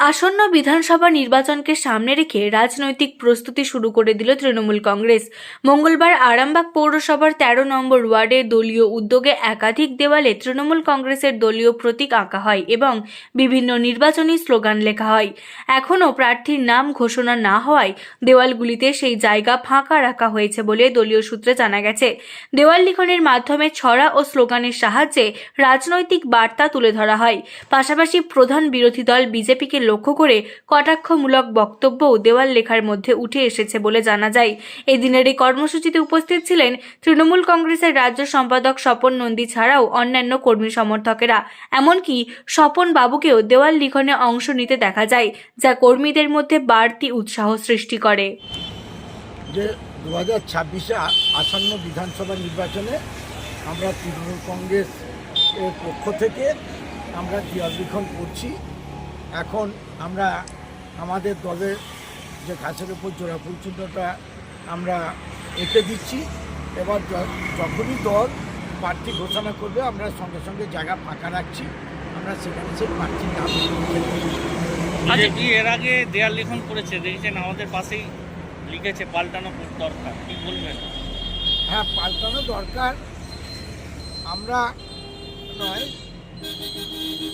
আসন্ন বিধানসভা নির্বাচনকে সামনে রেখে রাজনৈতিক প্রস্তুতি শুরু করে দিল তৃণমূল কংগ্রেস। মঙ্গলবার আরামবাগ পৌরসভার তেরো নম্বর ওয়ার্ডের দলীয় উদ্যোগে একাধিক দেওয়ালে তৃণমূল কংগ্রেসের দলীয় প্রতীক আঁকা হয় এবং বিভিন্ন নির্বাচনী স্লোগান লেখা হয়। এখনও প্রার্থীর নাম ঘোষণা না হওয়ায় দেওয়ালগুলিতে সেই জায়গা ফাঁকা রাখা হয়েছে বলে দলীয় সূত্রে জানা গেছে। দেওয়াল লিখনের মাধ্যমে ছড়া ও স্লোগানের সাহায্যে রাজনৈতিক বার্তা তুলে ধরা হয়। পাশাপাশি প্রধান বিরোধী দল বিজেপিকে লক্ষ্য করে কটাক্ষমূলক বক্তব্যও দেওয়াল লেখার মধ্যে উঠে এসেছে বলে জানা যায়। এদিনের এই কর্মসূচিতে উপস্থিত ছিলেন তৃণমূল কংগ্রেসের রাজ্য সম্পাদক স্বপন নন্দী ছাড়াও অন্যান্য কর্মী সমর্থকেরা। এমনকি স্বপন বাবুকেও দেওয়াল লিখনে অংশ নিতে দেখা যায়, যা কর্মীদের মধ্যে বাড়তি উৎসাহ সৃষ্টি করে। যে দু হাজার ছাব্বিশে আসন্ন বিধানসভা নির্বাচনে আমরা তৃণমূল কংগ্রেস পক্ষ থেকে আমরা দেওয়াল লিখন করছি। এখন আমরা আমাদের দলের যে গাছের উপর জোড়া ফুল চিহ্নটা আমরা এঁকে দিচ্ছি। এবার যখনই দল প্রার্থী ঘোষণা করবে আমরা সঙ্গে সঙ্গে জায়গা ফাঁকা রাখছি। আমরা সেখানে সেই প্রার্থীর নাম। বিজেপি এর আগে দেয়াল লিখন করেছে? দেখেছেন আমাদের পাশেই লিখেছে পাল্টানো দরকার কি বলবেন? হ্যাঁ পাল্টানো দরকার। আমরা নয়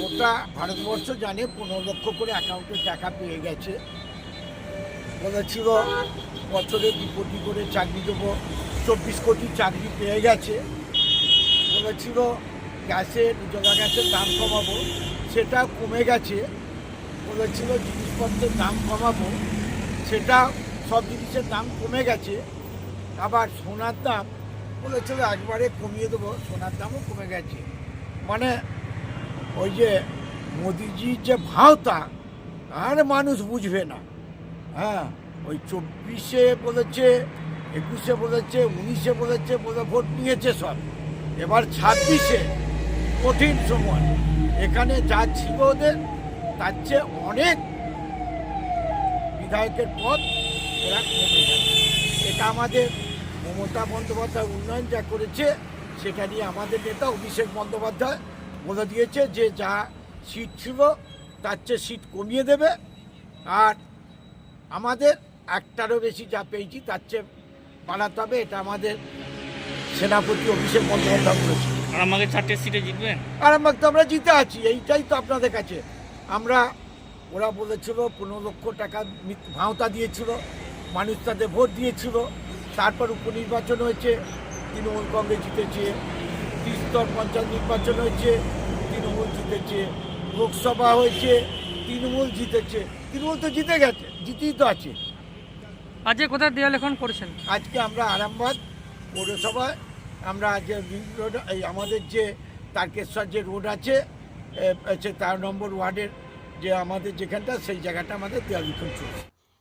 গোটা ভারতবর্ষ জানে পনেরো লক্ষ করে অ্যাকাউন্টে টাকা পেয়ে গেছে। বলেছিল বছরে দু কোটি করে চাকরি দেবো, চব্বিশ কোটি চাকরি পেয়ে গেছে। বলেছিল গ্যাসের উজ্জ্বলা গ্যাসের দাম কমাবো, সেটা কমে গেছে। বলেছিল জিনিসপত্রের দাম কমাবো, সেটা সব জিনিসের দাম কমে গেছে। আবার সোনার দাম বলেছিল একবারে কমিয়ে দেবো, সোনার দামও কমে গেছে। মানে ওই যে মোদিজির যে ভাওতা, আর মানুষ বুঝবে না। হ্যাঁ ওই চব্বিশে বলেছে, একুশে বলেছে, উনিশে বলেছে, বলে ভোট নিয়েছে সব। এবার ছাব্বিশে, কঠিন সময়। এখানে যা ছিল ওদের, তার চেয়ে অনেক বিধায়কের পদ ওরা কমে যাবে এটা আমাদের মমতা বন্দ্যোপাধ্যায় উন্নয়ন যা করেছে, সেটা নিয়ে আমাদের নেতা অভিষেক বন্দ্যোপাধ্যায় বলে দিয়েছে যে যা সিট ছিল তার চেয়ে সিট কমিয়ে দেবে। আর আমাদের একটারও বেশি যা পেয়েছি তার চেয়ে বাড়াতে হবে এটা আমাদের সেনাপতি অভিষেক বন্দ্যোপাধ্যায় বলেছে আর আমাকে চারটে সিটে জিতবেন আরামবাগ তো আমরা জিতে আছি এইটাই তো আপনাদের কাছে। আমরা ওরা বলেছিল পনেরো লক্ষ টাকা ভাওতা দিয়েছিল মানুষ তাদের ভোট দিয়েছিল। তারপর উপনির্বাচন হয়েছে তৃণমূল কংগ্রেস জিতেছে ত্রিস্তর পঞ্চায়েত নির্বাচন হয়েছে তৃণমূল জিতেছে লোকসভা হয়েছে তৃণমূল জিতেছে। তৃণমূল তো জিতে গেছে জিতেই তো আছে। আজকে কোথায় দেওয়াল লেখন করেছেন? আজকে আমরা আরামবাগ পৌরসভায় আমরা যে রোড এই আমাদের যে তারকেশ্বর যে রোড আছে হচ্ছে নম্বর ওয়ার্ডের যে আমাদের যেখানটা সেই জায়গাটা আমাদের দেওয়াল লিখন চলছে।